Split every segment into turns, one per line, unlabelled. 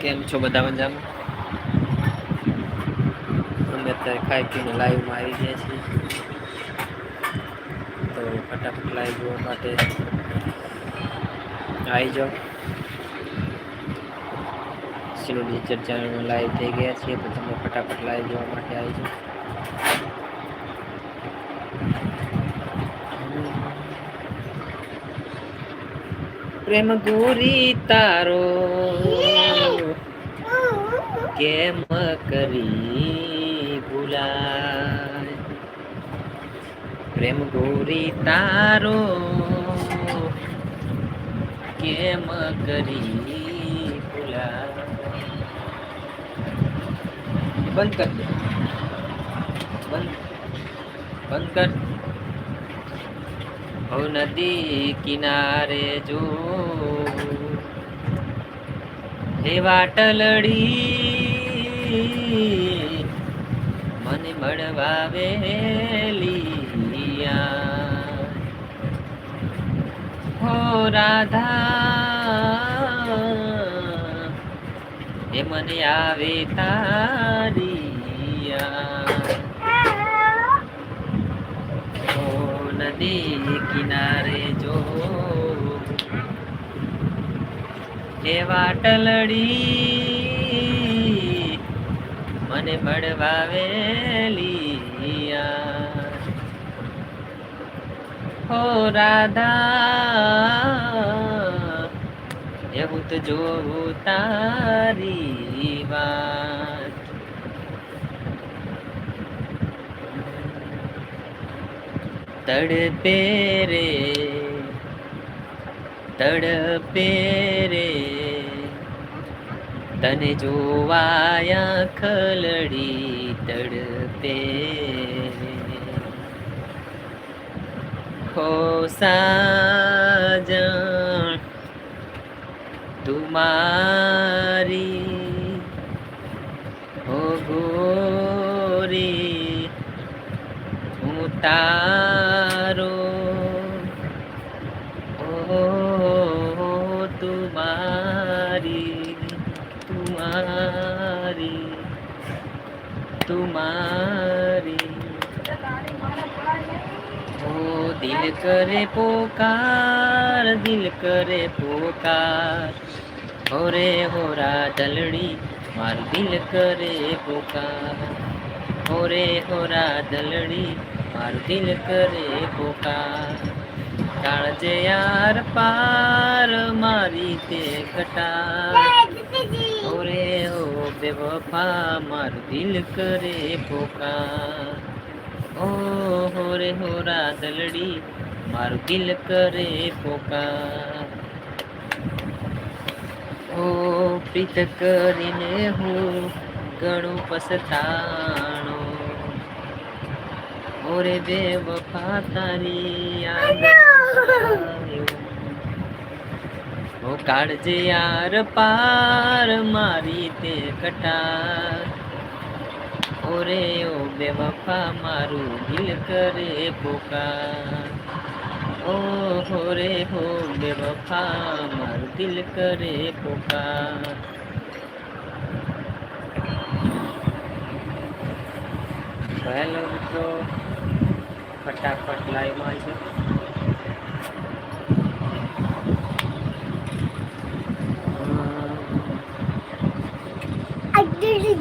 કેમ છો બધા મજામાં? અમે અત્યારે ખાઈ પીને લાઈવમાં આવી ગયા છીએ. તો ફટાફટ લાઈવ જોવા માટે આવી જાઓ. ડિજિટલ ચેનલમાં લાઈવ થઈ ગયા છીએ, તો તમે ફટાફટ લાઈવ જોવા માટે આવી જાઓ. પ્રેમ ગોરી તારો કેમ કરી ભૂલાય? પ્રેમ ગોરી તારો કેમ કરી ભૂલાય? બંધ કર દે. બંધ. બંધ કર. ઓ નદી કિનારે જો. હે વાટલડી મને મળવા વેલિયા હો રાધા, એ મને આવે તારિયા ઓ નદી કિનારે જો એ વાટલડી મને વેલિયા હો રાધા એવું તો જોવું તારી વાત. તડપે રે તડપે રે તને જોવાયા ખલડી તડપે. ખો સાજણ તુમારી હો ગોરી હું તારો દિલ કરે પોકાર દિલ કરે પોકાર હોરે હોરા દલડી માર દિલ કરે પોકાર હોરે હોરા દલડી માર દિલ કરે પોકાર કાળજે યાર પાર મારી તે કટાર હોરે હો બેવફા માર દિલ કરે પોકાર ઓ હોરે હોરા દલડી મારું દિલ કરે પોકાર. ઓ પ્રીત કરીને હું ઘણું પસતાણો ઓરે બે વફા તારી ઓ કાળજે યાર પાર, મારી તે કટાર. ઓરે ઓ બેવફા મારું દિલ કરે પોકાર. ઓ હો રે હો બેવફા મારું દિલ કરે પોકાર. હેલો મિત્રો, ફટાફટ લાઈવમાં છે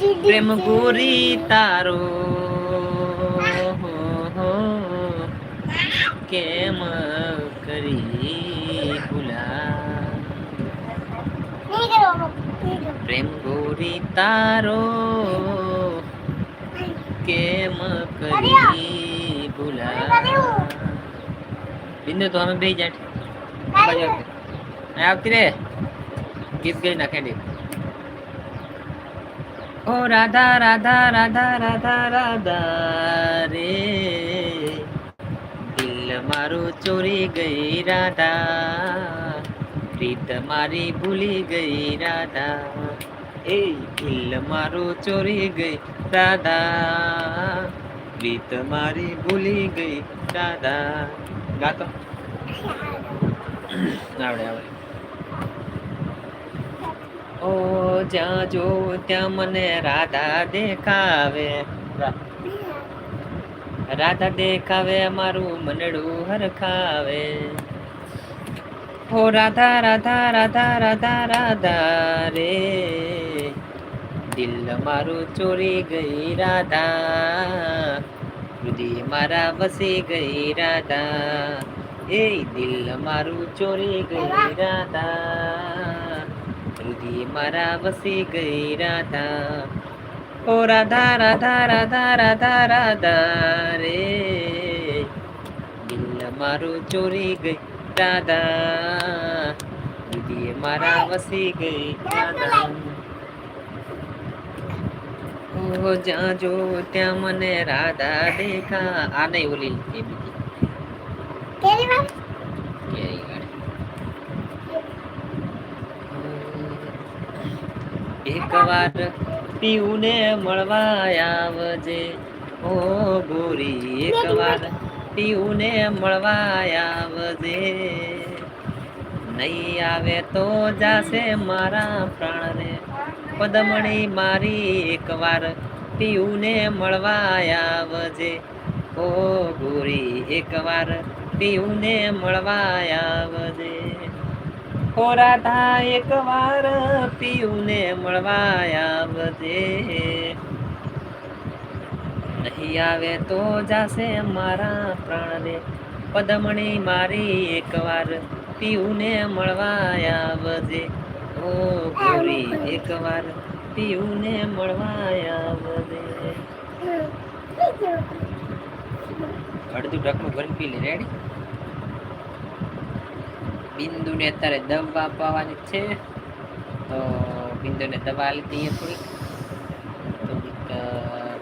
પ્રેમ ગોરી તારો હો હો કેમ કરી ભૂલા પ્રેમ ગોરી તારો કેમ કરી ભૂલા બિંદુ તો અમે બે જાય આવતી. રે ગીત ગઈ નાખે ઓ રાધા રાધા રાધા રાધા રાધા રે. દિલ મારું ચોરી ગઈ રાધા પ્રીત મારી ભૂલી ગઈ રાધા. એ દિલ મારું ચોરી ગઈ રાધા પ્રીત મારી ભૂલી ગઈ રાધા. ગાતો. આવડે આવડે. ઓ જ્યાં જો ત્યાં મને રાધા દેખાવે. રાધા દેખાવે, મારું મનડું હરખાવે. હો રાધા રાધા રાધા રાધા રાધા રે. દિલ મારું ચોરી ગઈ રાધા. હૃદય મારા વસી ગઈ રાધા. એ દિલ મારું ચોરી ગઈ રાધા. હૃદય મારા વસી ગઈ રાધા. ઓ રાધા રાધા રાધા રાધા રાધા રે. દિલ મારું ચોરી ગઈ રાધા. હૃદય મારા વસી ગઈ રાધા. ઓ જ્યાં ત્યાં મને રાધા દેખા. આ નહીં ઓલી એ બીજી
કેરી વાત
કેરી વાળી. એક વાર પીઉને મળવા આવજે. ઓ ગોરી એક વાર પીઉને મળવા આવજે. નહીં આવે તો જાશે મારા પ્રાણને. પદમણી મારી એકવાર પીઉને મળવા આવજે. ઓ ગોરી એકવાર પીઉને મળવા આવજે. ઓ રાધા એકવાર પીઉને મળવા આવજે. નહીં આવે તો જાશે મારા પ્રાણને. પદમણી મારી એકવાર પીઉને મળવા આવજે. ઓ ગોરી એકવાર પીઉને મળવા આવજે. અડધું ટકનું ભરી પી લે રેડી બિંદુને અત્યારે દવા પાવાની છે. તો બિંદુને દવા લીધી થોડીક. થોડીક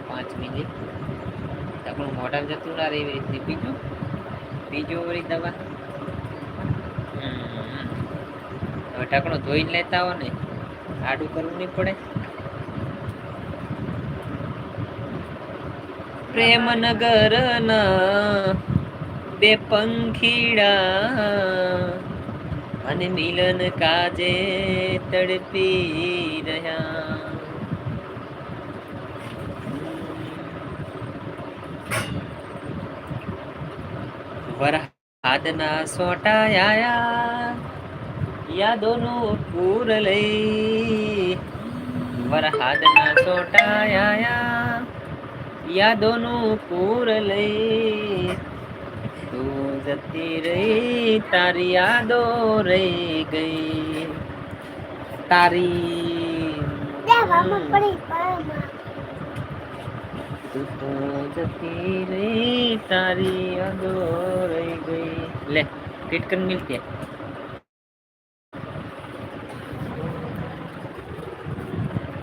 પાંચ મિનિટ. ઢકણું મોઢામાં જતું ના રહે એવી રીતની. બીજું? બીજું વળી દવા. હવે ઢાંકણું ધોઈને લેતા હો ને. આડું કરવું નહીં પડે. પ્રેમનગરના નગર બે પંખીડા અને મિલન કાજે તડપી રહ્યા. વરહાદના સોટા આયા યાદોનું પૂર લઈ. વરહાદના સોટા આયા યાદોનું પૂર લઈ. તું જતી રહી તારી યાદો રહી ગઈ. તારી તું જતી રહી તારી યાદો રહી ગઈ. લે કિટકન મિલતી હે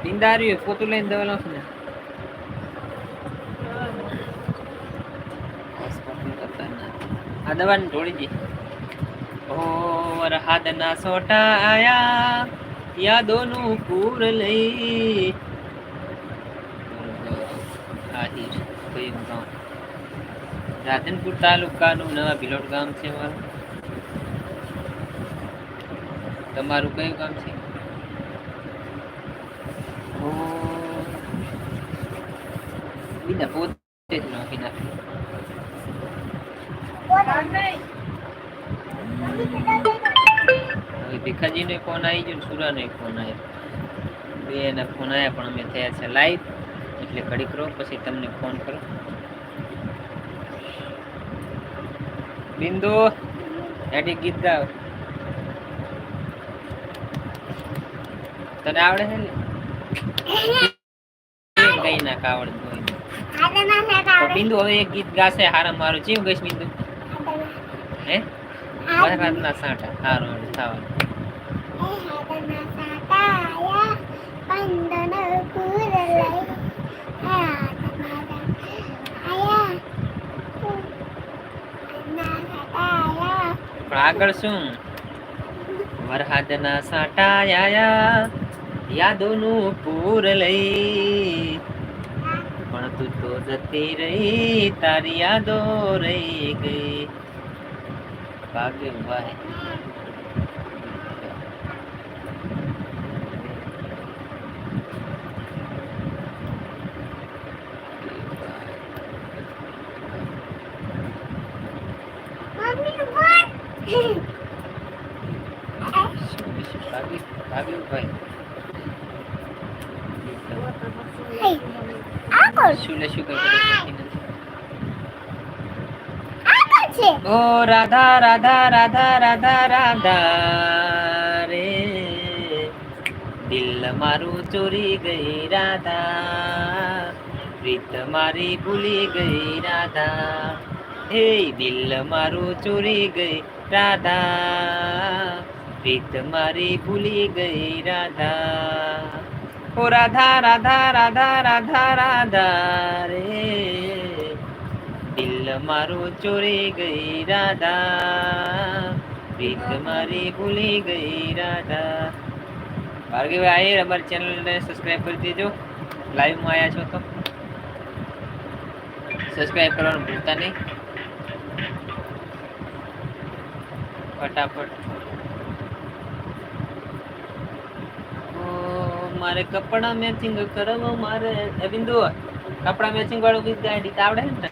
બિંદારી પોતું લઈને દવા લાવશું ને. આ દવાની ઢોળી દી. ઓ વરહાદના સોટા આયા યાદોનું પૂર લઈ. આહિર કયું ગામ. રાધનપુર તાલુકાનું નવા ભિલોટ ગામ છે મારું તમારું કયું ગામ છે? બીજા પોતે ભીખાજીને ફોન આવી ગયો ને સુરાનો ફોન આવ્યો બે એના ફોન આવ્યા પણ અમે થયા છે લાઈવ એટલે ઘડીક રહો પછી તમને ફોન કરો. બિંદુ એડી ગીત ગાવ. તને આવડે છે ને? કઈ ના આવડતું બિંદુ હવે એક ગીત ગાશે હારા મારું. જીવ ગઈશ બિંદુ. હે? સાંટા. હારું હારું થવાનું આગળ શું? વરહાદના સાંટા આયા યાદોનું પૂર લઈ. પણ તું તો જતી રહી, તારી યાદો રહી ગઈ. ભાગ્ય વાહે ও রাধা রাধা রাধা রাধা রাধা রে દિલ મારું ચોરી ગઈ રાધા પ્રીત મારી ભૂલી ગઈ રાધા હે દિલ મારું ચોરી ગઈ રાધા, પ્રીત મારી ભૂલી ગઈ રાધા. ઓ રાધા રાધા રાધા રાધા રાધા રે. દિલ મારું ચોરી ગઈ રાધા. પ્રીત મારી ભૂલી ગઈ રાધા. ભાર્ગવભાઈ આયર અમારી ચેનલને સબસ્ક્રાઈબ કરી દેજો. લાઈવમાં આવ્યા છો તો. સબસ્ક્રાઈબ કરવાનું ભૂલતા નહીં. ફટાફટ. મારે કપડા મેચિંગ કરવો મારે, એ બિંદુ, કપડા મેચિંગ વાળું ગીત ગાડી આવડે ને?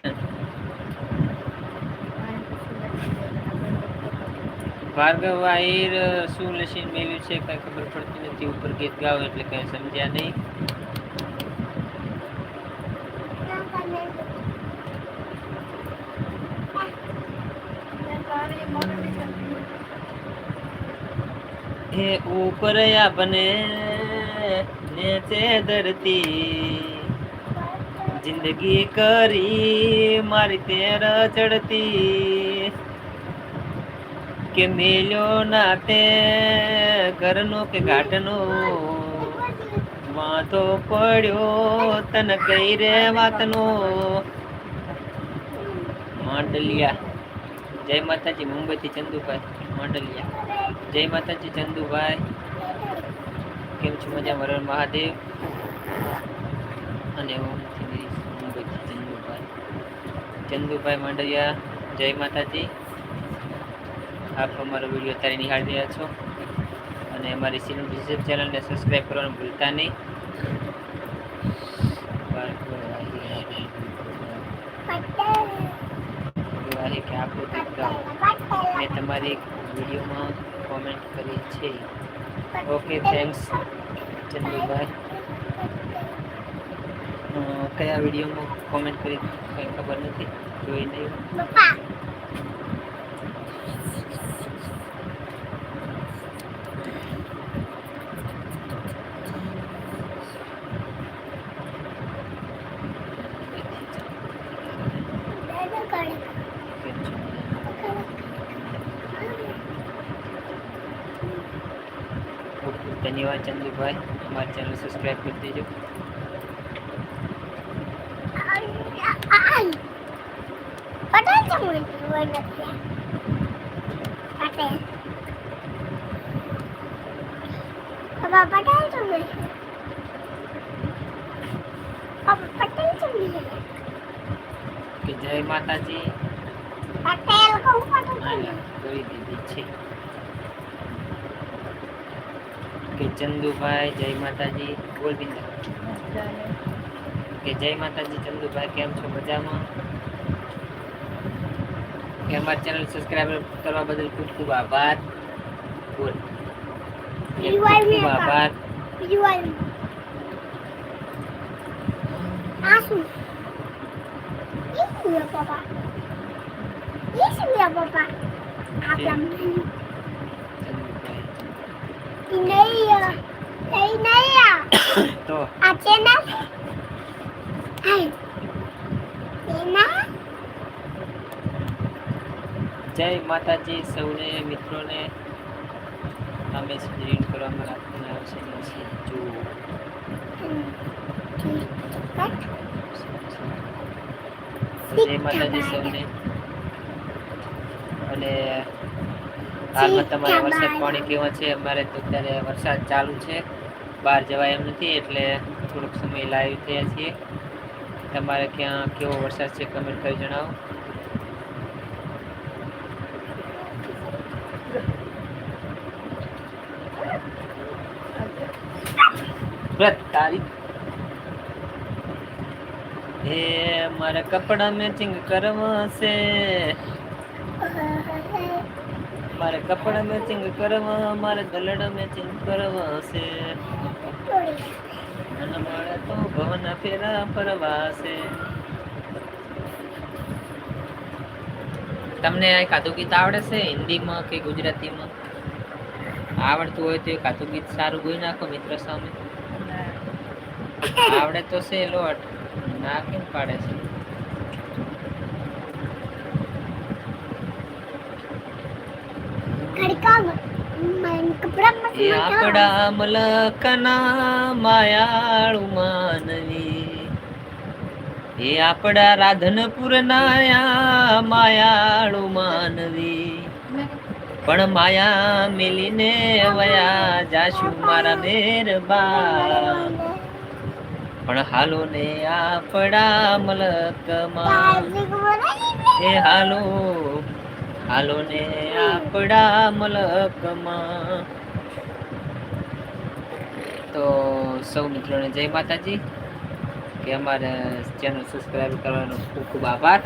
ભાર્ગવ આહિર, શું લસીન મેળ્યું છે? કઈ ખબર પડતી નથી, ઉપર ગીત ગાવ એટલે કઈ સમજ્યા નહીં હે ઉપર આપને નેચે ધરતી. જિંદગી કરી મારી તેર ચડતી. કે મેલ્યો નાતે ઘરનો કે ઘાટનો. વાંધો પડ્યો તન કઈ રે વાતનો. માંડલિયા. જય માતાજી, મુંબઈથી ચંદુભાઈ. માંડલિયા જય માતાજી ચંદુભાઈ કેમ છું મજા વરણ મહાદેવ અને હું ચંદુભાઈ ચંદુભાઈ માંડલિયા જય માતાજી આપ અમારો વીડિયો અત્યારે નિહાળી રહ્યા છો અને અમારી સિનેમ યુટ્યુબ ચેનલને સબસ્ક્રાઈબ કરવાનું ભૂલતા નહીં તમારી વિડીયોમાં કોમેન્ટ કરી છે. ઓકે થેન્ક્સ ચંદુભાઈ કયા વિડીયોમાં કોમેન્ટ કરી કંઈ ખબર નથી? જોઈ નહીં
પપ્પા દાદા કાઢે
ખૂબ ખૂબ ધન્યવાદ ચંદુભાઈ અમારી ચેનલ સબસ્ક્રાઈબ કરી દેજો
પટેલ ચમડી નથી પટેલ પપ્પા પટેલ ચમડી પપ્પા પટેલ ચમડી
કે જય માતાજી
પટેલ કહું પટેલ
આયા કરી દીધી છે કે ચંદુભાઈ જય માતાજી બોલ બિંદુ કે જય માતાજી ચંદુભાઈ કેમ છો? મજામાં? કે અમારી ચેનલ સબસ્ક્રાઇબ કરવા બદલ ખૂબ ખૂબ આભાર. બોલ. ખૂબ ખૂબ આભાર.
બીજું છે પપ્પા? એ શું છે પપ્પા આપણા
ચંદુભાઈ
નહીં નહીં નહીં
તો
આ હાય એના
જય માતાજી સૌને મિત્રોને. અમે રીડ કરવામાં રાખીને આવશે ને પછી જુઓ. જય માતાજી સૌને. અને હાલમાં તમારે વરસાદ પાણી કેવા છે? અમારે તો અત્યારે વરસાદ ચાલુ છે. બહાર જવાય એમ નથી એટલે થોડોક સમય લાઈવ થયા છીએ. તમારે ક્યાં કેવો વરસાદ છે કમેન્ટ કરી જણાવો. વ્રત તારીખ. હે મારા કપડા મેચિંગ કરવા છે મારે કપડા મેચિંગ કરવા મારે ગલડા મેચિંગ કરવા છે અને મારે તો ભવન ફેરા ફરવા છે તમને આ કાતું ગીત આવડે છે? હિન્દીમાં કે ગુજરાતીમાં? આવડતું હોય તો એ કાતું ગીત સારું ગોઈ નાખો મિત્ર સામે. આવડે તો છે લોટ. નાખીને પાડે છે
ખડકા મન કપડા મત
એ આપડા મલકના માયાળુ માનવી એ આપડા રાધનપુર નાયા માયાળુ માનવી પણ માયા મિલીને વયા જાશું મારા મેરબા પણ હાલો ને આપડા મલકમાં એ હાલો હાલો ને આપડા મલકમાં. તો સૌ મિત્રોને જય માતાજી, કે અમારે ચેનલ સબસ્ક્રાઈબ કરવાનો ખૂબ ખૂબ આભાર.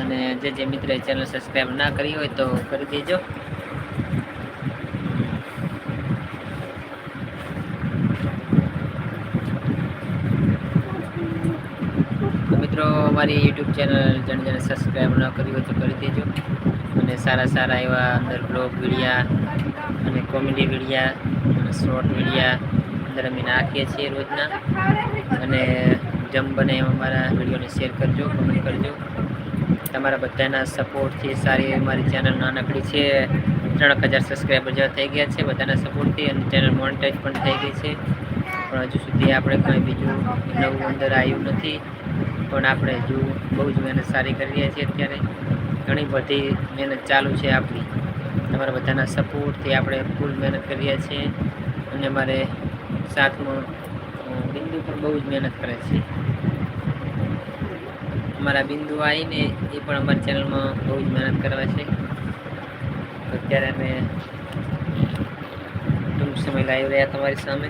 અને જે જે મિત્રએ ચેનલ સબસ્ક્રાઈબ ના કરી હોય તો કરી દેજો તો મિત્રો અમારી યુટ્યુબ ચેનલ જેને જેને સબસ્ક્રાઈબ ન કરી હોય તો કરી દેજો. અને સારા સારા એવા અંદર બ્લોગ વિડીયા અને કોમેડી વિડીયા અને શોર્ટ વિડીયા અંદર અમે નાખીએ છીએ રોજના. અને જમ બને એમ અમારા વિડીયોને શેર કરજો કમેન્ટ કરજો. તમારા બધાના સપોર્ટથી સારી એવી મારી ચેનલ નાનકડી છે. ત્રણ હજાર સબસ્ક્રાઈબર જેવા થઈ ગયા છે બધાના સપોર્ટથી અને ચેનલ મોનિટાઈઝ પણ થઈ ગઈ છે. પણ હજુ સુધી આપણે કંઈ બીજું નવું અંદર આવ્યું નથી. પણ આપણે જો બહુ જ મહેનત સારી કરી રહ્યા છીએ અત્યારે. ઘણી બધી મહેનત ચાલુ છે આપણી. તમારા બધાના સપોર્ટથી આપણે ફૂલ મહેનત કરી રહ્યા છીએ. અને અમારે સાથમાં બિંદુ પણ બહુ જ મહેનત કરે છે. અમારા બિંદુ આવીને એ પણ અમારી ચેનલમાં બહુ જ મહેનત કરવા છે. અત્યારે અમે ટૂંક સમય લાવી રહ્યા તમારી સામે.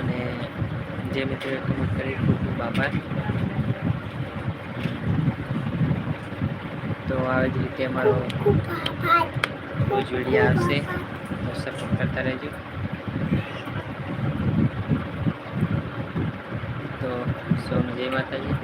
અને જે મિત્રો કમેન્ટ કરી ખૂબ ખૂબ આભાર. તો આવી જ રીતે અમારો રોજ વીડિયો આવશે. તો સપોર્ટ કરતા રહેજો. તો સૌને જય માતાજી.